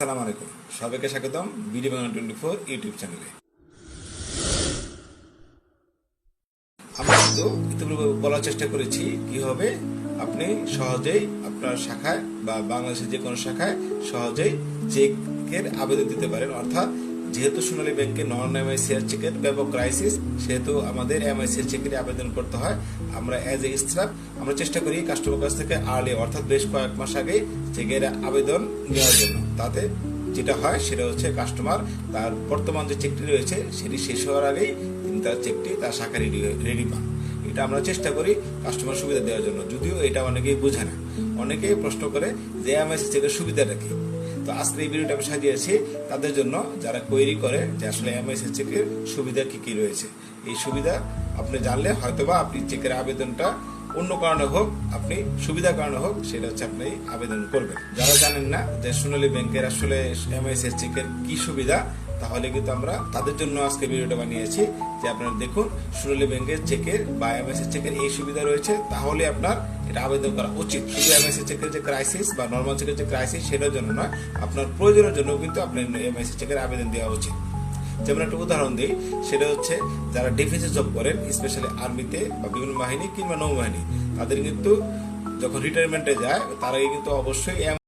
আসসালামু আলাইকুম। সবাইকে স্বাগতম BD Bangla twenty four YouTube চ্যানেলে। আমরা কিন্তু ইতিপূর্বে বলার চেষ্টা করেছি কীভাবে আপনি সহজেই আপনার শাখায় বা বাংলাদেশের যে কোনো শাখায় সহজেই চেকের আবেদন দিতে পারেন। অর্থাৎ যেহেতু সোনালী ব্যাংকে নন এমআইসিআর চেকের ব্যাপক ক্রাইসিস সেহেতু আমাদের এমআইসিআর চেকের আবেদন করতে হয়। আমরা অ্যাজ এ স্টাফ আমরা চেষ্টা করি কাস্টমার কাছ থেকে আর্লি অর্থাৎ বেশ কয়েক মাস আগে চেকের আবেদন নেওয়ার জন্য। তাতে যেটা হয় সেটা হচ্ছে কাস্টমার তার বর্তমান যে চেকটি রয়েছে সেটি শেষ হওয়ার আগেই তিনি তার চেকটি তার শাখা রেডি রেডি পান। এটা আমরা চেষ্টা করি কাস্টমার সুবিধা দেওয়ার জন্য। যদিও এটা অনেকেই বোঝে না। অনেকেই প্রশ্ন করে যে এমআইসি চেকের সুবিধাটা কি? তো আজকে এই ভিডিওটা আমি সাজিয়েছি তাদের জন্য যারা কোয়েরি করে যে, আসলে এমআইসি চেকের সুবিধা কি কি রয়েছে? এই সুবিধা আপনি জানলে হয়তোবা আপনি চেকের আবেদনটা অন্য কারণে হোক, আপনি সুবিধার কারণে হোক, সেটা হচ্ছে আপনি আবেদন করবেন। যারা জানেন না যে সোনালী ব্যাংকের আসলে এমআইসিএস চেকের কি সুবিধা, তাহলে কিন্তু আমরা তাদের জন্য আজকে ভিডিওটা বানিয়েছি যে আপনারা দেখুন, সোনালী ব্যাংকের চেকের বা এমআইসিএস চেকের এই সুবিধা রয়েছে, তাহলে আপনার এটা আবেদন করা উচিত। শুধু এমআইসি চেকের যে ক্রাইসিস বা নর্মাল চেকের যে ক্রাইসিস সেটার জন্য নয়, আপনার প্রয়োজনের জন্য কিন্তু আপনার এমআইসি চেকের আবেদন দেওয়া উচিত। যেমন একটা উদাহরণ দিই, সেটা হচ্ছে যারা ডিফেন্সে জব করেন স্পেশালি আর্মিতে বা বিভিন্ন বাহিনী কিংবা নৌবাহিনী, তাদের কিন্তু যখন রিটায়ারমেন্টে যায়, তারা কিন্তু অবশ্যই